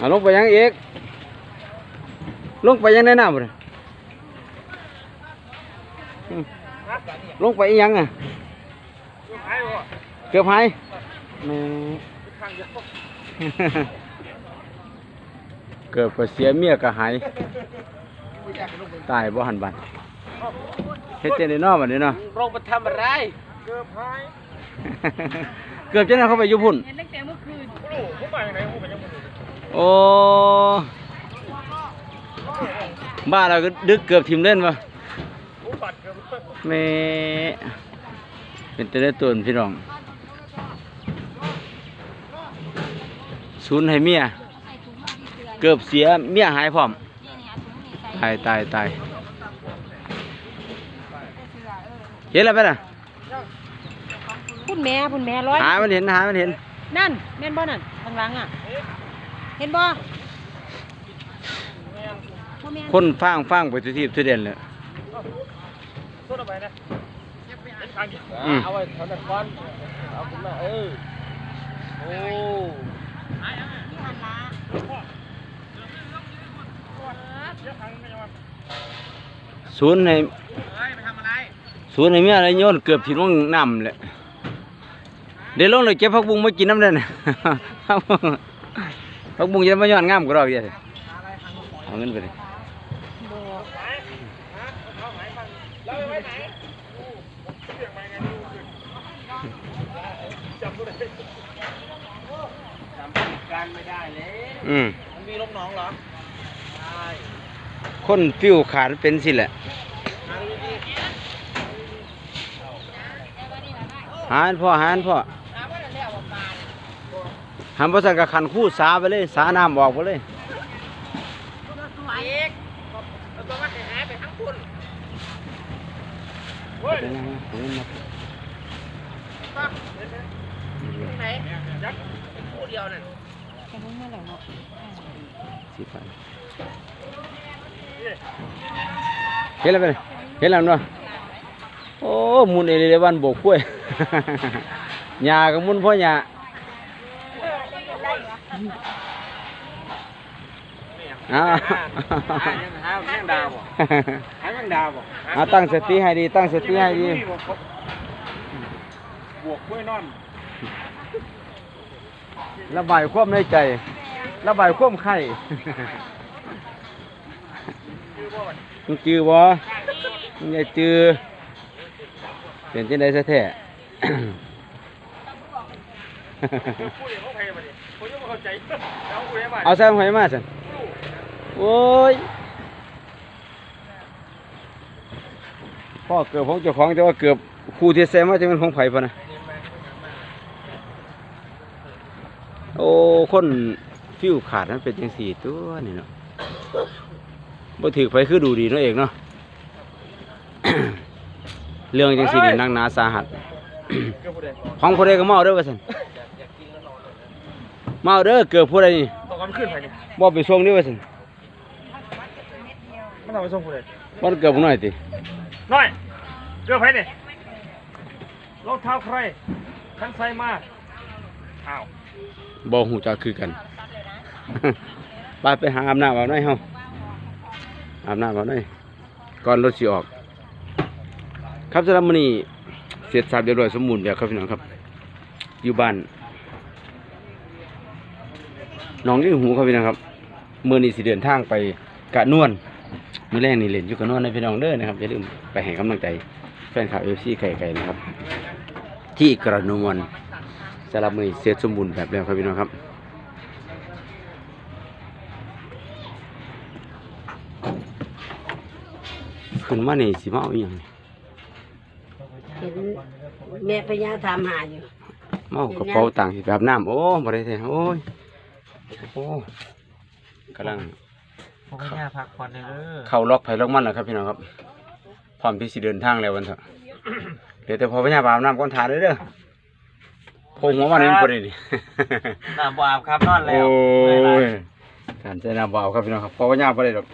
เอาลงไปยังอีกลงไปยังในน้ำบ่เนี่ยอืมลงไปอีหยังอะเกือบหายแหม่เกือบก็เสียเมียก็หายตายบ่หันบันเฮ็ดจังได๋เนาะบัดนี้เนาะโรงมันทำอะไร เกือบจะได้เข้าไปอยู่พุ่นเห็นตั้งแต่เมื่อคืนโอ้ บ้านเราก็ดึกเกือบทิมเล่นวะแม่เป็นแต่ได้ตัวพี่น้องศูนย์ให้เมียใส่ถุงมาที่เกลือเกือบเสียเมียหายพร้อมนี่นี่เอาถุงนี่ใส่ตายตายตายเสื้อเออเห็นแล้วไปน่ะพุ่นแม่พุ่นแม่ร้อยหามันเห็นหามันเห็น นั่นแม่นบ่นั่นข้างหลังอะ เห็นบ่บ่แม่นคนฟังฟังไปทุกทีทุกเด่นเลยต้นเอาไปนะอืม เอาไว้ทำนักบอลเอาขึ้นมาเออโอ้นี่หันละศูนย์ให้ศูนย์ให้เมียอะไรโยนเกือบถึงลงน้ำเลยเดี๋ยวลงเลยเก็บผักบุ้งมากินน้ำเด่น ผักบุ้งจะมาย้อนงามก็ดอกเดียวเอาเงินไปเลยการไม่ได้เลยอืมมันมีลูกน้องเหรอใช่คนฟิวขาดเป็นสิแหละมาดูดิหาอันพ่อหาอันพ่อ หามประสันกับขันคู่สาไปเลย สาน้ำออกไปเลยอีกเอาตัวมาให้หายไปทั้งคุณเฮ้ยปั๊บเห็นไหมตรงไหนยักษ์เป็นคู่เดียวนั่นแค่นั้นมาแล้วเนาะสิไปเห็นแล้วไปเลยเห็นแล้วเนาะโอ้หมุนเอเรวันโบกกล้วยหญ้ากับมุนพ่อหญ้า อ้าวหายังหายังดาวบ่หายังดาวบ่เอาตั้งสติให้ดี ตั้งสติให้ดี บวกกล้วยนอน ระบายความในใจ ระบายความไข้มึงจือบ่มึงอย่าจือเป็นจังไดซะแท้ เอาใส่หอยมาสิโอ้ยพ่อเกือบของเจ้าของแต่ว่าเกือบคู่ที่ใส่มาจะเป็นของไผ่ปะนะโอ้คนฟิวขาดนั้นเป็นจังสี่ตัวนี่เนาะบ่ถือไผคือดูดีเนาะเอกเนาะเรื่องจังสี่นี่นักหนาสาหัสเกี่ยวกับผู้ใดของผู้ใดก็เมาเด้อว่าซั่นเมาเด้อเกือบผู้ใดนี่ ตกกันขึ้นไปนี่บ่ไปส่งเด้อว่าซั่นมันทำไปส่งผู้ใดบ่เกือบผู้น้อยติน้อยเกี่ยวไปนี่รองเท้าใครขันใส่มาอ้าวบ่ฮู้จักคือกันไปไปหาอาบน้ำเอาหน่อยเฮาอาบน้ำเอาหน่อยก่อนรถสิออก ครับสำหรับมื้อนี้เสร็จสับเรียบร้อยสมบูรณ์แล้วครับพี่น้องครับ อยู่บ้านห น้องลิ้งหูครับพี่น้องครับมื้อนี้สิเดินทางไปกะนวนมื้อแรกนี่เล่นอยู่กะนวนนะพี่น้องเด้อนะครับอย่าลืมไปให้กำลังใจแฟนคลับ FC ไก่ๆนะครับ ที่กระนวนสำหรับมื้อนี้เสร็จสมบูรณ์แบบแล้วครับพี่น้องครับขึ้นมานี่สิมาเอาอหย่างเห็นแม่พญาถามหาอยู่เมากระเป๋าตังค์สิแบบน้ำโอ้บ่ได้แท้โอ้ย โอ้กำลังผมก็ย่าพักผ่อนเลยเด้อเข้าล็อกไผล็อกมันแล้วครับพี่น้องครับพร้อมที่สิเดินทางแล้ววันเถอะเดี๋ยวแต่พอพญาบาบน้ำก้อนทานเลยเด้อโพงหัวมันนี่มันบ่ได้นี่น้ำบอาบครับนอนแล้วโอ้ยการใช้น้ำเบาครับพี่น้องครับพอพญาบ่ได้ดอก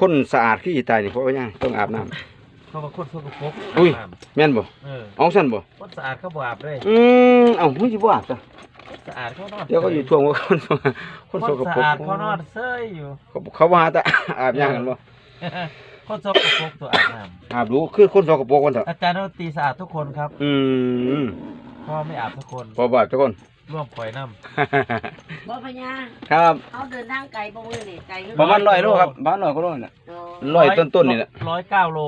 คนสะอาดขี้ตายนี่พอพญาต้องอาบน้ำเขาเป็นคนสกปรกอุ้ยแม่นบ่เออเอองสั่นบ่คนสะอาดเขาบอาบเลยอืมเอ้ามึงสิบ่อาบจ้ะ สะอาดเขานอนเดี๋ยวก็อยู่ท่วงว่าคนคนคนสกปรสะกอาดเขานอนเซยอยู่เขาเขาว่าแต่อาบย่างกันบ่คนสกปรกตัวอาบน้อาบดูคือคนสกปรกกันเถอะำอาจารย์ดนตรีสะอาดทุกคนครับ อืมเพราะว่าไม่อาบทุกคนพอบาดทุกคนร่วมปล่อยน้บ่พญาครับเขาเดินทางไกลบ่มื้อนี่ไกลขึ้นประมาณร้อยโลครับบ้านร้อยก็โลนี่แหละโอ้ำร้อยต้นๆนี่แหละร้อยเก้าโล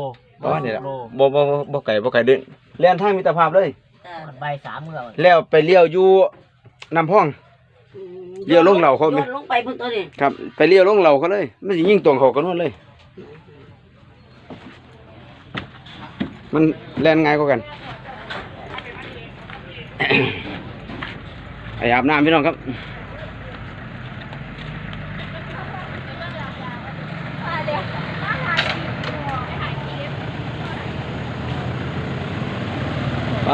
ประมาณนี้แหละโลบ่บ่บ่บ่ไก่บ่ไก่เดินแล่นทางมิตรภาพเลยเออใบสามเมื่อแล้วไปเลี้ยวอยู่ น้ำพองอืมเดี๋ยวลงเหล่าเขาไหม โยนลงไปพุ่นตัวนี้ครับ ไปเลี้ยวลงเหล่าเขาเลยมันสิยิงตรงเขากันนู่นเลย มันแล่นง่ายกว่ากัน ไออาบน้ำพี่น้องครับไป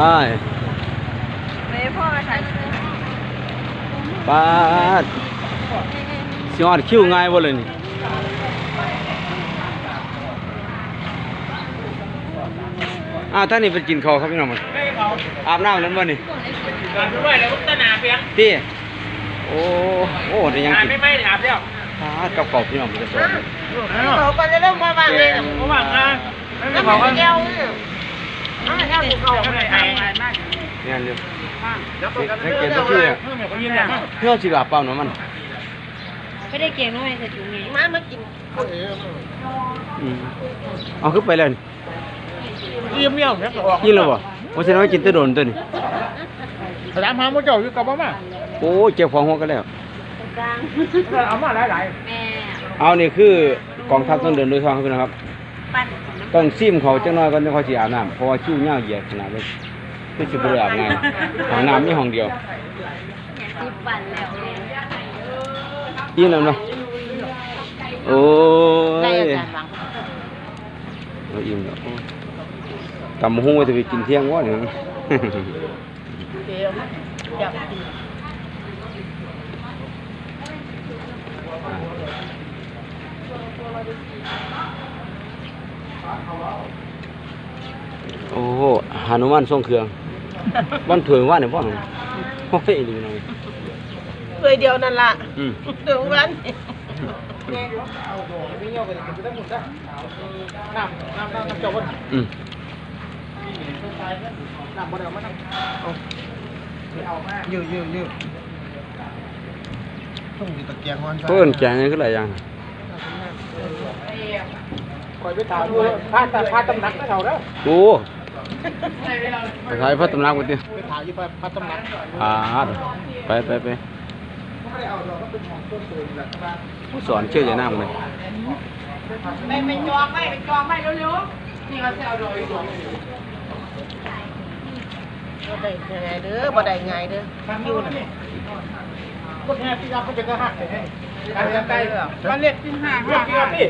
ไม่พ่อมาถ่ายคลิป ปาดสิอดคิวง่ายบ่เลยนี่อ้าวท่านนี่ไปกินข้าวครับพี่น้องมันอาบน้ำแล้วบ่นี่ไม่ไหวยแล้วตนาเปียงตีโอ้โอ้ได้ยังกินไม่ไม่อาบแล้วปาดกับข้าวพี่น้องมันจะสอนเลยเขาก็จะเริ่มมาบางเลยระหว่างงานไม่แล้วบอกมัว่านแก้วนี่อ้าวแก้วเขาไม่ได้ไอ้เนี่ยเร็ว ให้เกียรติพี่เนี่ยเพื่อสิอาบเปล่าเนาะมันไม่ได้เก่งด้วยแต่จุ๋งไงมามากินอืมเอาขึ้นไปเลยนี่เยี่ยมเยี่ยมเนี่ยออกกินแล้วบ่ว่าสิน้อยกินแตะโดนตัวนี้ถามหาโมเจ้าอยู่กับบ้ามาโอ้เจ็บของหัวกันแล้วกลางเอามาหลายหลายแม่เอานี่คือกองทัพต้องเดินโดยทางครับพี่น้องครับปั้นต้องซิมเขาจังน้อยก่อนจะค่อยสิอาบน้ำเพราะว่าคิ้วยาวเหยียดขนาดนี้ คือสิบ่ได้อาบง่ายห้องน้ำมีห้องเดียวสิบปั้นแล้วแม่อีนั่นเนาะโอ้ได้ยอาจารย์หวังเอาอิ่มแล้วโอ้ยตำบักหุ่งไว้จะไปกินเที่ยงวะเนี่ยโอ้โหหานุมานทรงเครื่องวันถวยว่าเนี่ยพ่อหนูโอ้ยดีหน่อยเคยเดียวนั่นล่ะอืมเดี๋ยววันน้ำน้ำน้ำเจ้าวันอืมน้ำบ่ได้เอามานั่งยืดยืดยืดต้องมีตะเกียงวันเพิ่นแกงนี่คือหลายอย่างคอยไปถามดูพาแต่พาตำหนักนะเขาแล้วโอ้ ไปขายพระตำหนักไปติไปถ่ามอยู่พาตำหนักอ่าไปไปไปผู้สอนชื่อจะนั่งเลยไม่เป็นจองไม่เป็นจองไม่เร็วๆนี่เขาจะเอาดอยบ่ได้ไงเด้อบ่ได้ไงเด้ออยู่น่ะคนแห่พี่รับเขาเป็นทหารเลยกาเรียนใจมันเรียกสิบห้าเรื่องพี่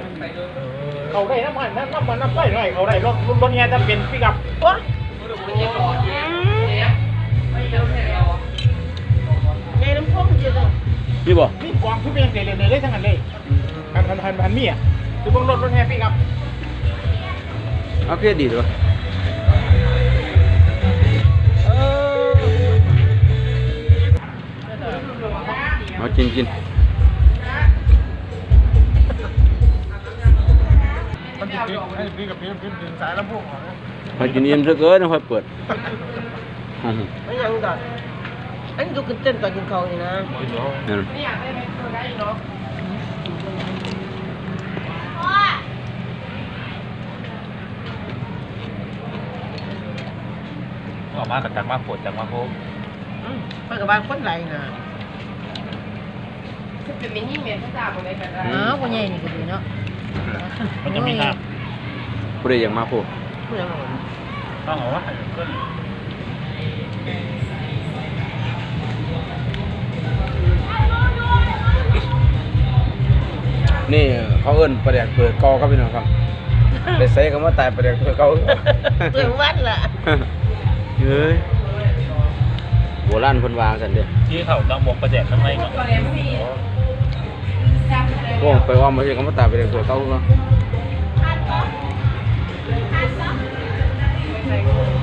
เขาได้น้ำมันน้ำมันน้ำไฟหน่อยเขาได้รถรถแห่จะเป็นพี่กับโอ้ยายน้ำพงอยู่เด้อนี่บ่นี่กองทุกอย่างเรียนเลยทั้งนั้นเลยพันพันพันพันมีอะคือพวกรถรถแห่พี่กับเอาเครดิตวะเอากินกินมัน ติดให้พี่กับพี่พี่ถึงสายลำโพงพอกินเย็นซะเกินค่อยเปิดอืมไม่ยังดอกอันนี้ดูกันเต้นตอนกินข้าวนี่นะนั่นออกมากับจังมาปวดจังมาโค้งเพิ่นก็ว่าคนไหลนะอ้าวคนใหญ่นี่ก็ดีเนาะมันจะมีน้ ผู้ใดอยากมาพูดผู้ยังำต้องเอาว่าขึ้นนี่เขาเอิ้นประเด็กเปิดกอครับพี่น้องครับได้ใส่คำว่าตายประเด็กเปิดเกาเรื่องวัดล่ะเฮ้ยโบราณเพิ่นวางกันเด้อที่เขาต้องบอกประแจกข้างในก่อนโอ้ไปว่ามาเฮ็ดคำว่าตายประเด็กเปิดเกาเนาะ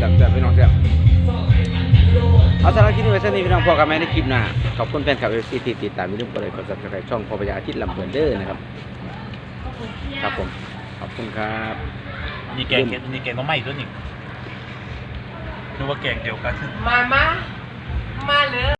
ซ่บนั่นเลยอะแซ่บแซ่บพี่น้องแซ่บเอาสำหรับคลิปนี้ไว้เท่านี้พี่น้องพอกันไหมในคลิปหน้าขอบคุณแฟนคลับเอฟซีที่ติดตามอย่าลืมกดไลค์กดซับสไครต์ช่องพอพยาอาทิตย์ลำเพลินเด้อนะครับครับผมขอบคุณครับนี่แกงเห็ดนี่แกงน้องใหม่ด้วยนี่นึกว่าแกงเดียวกันมามามาเลย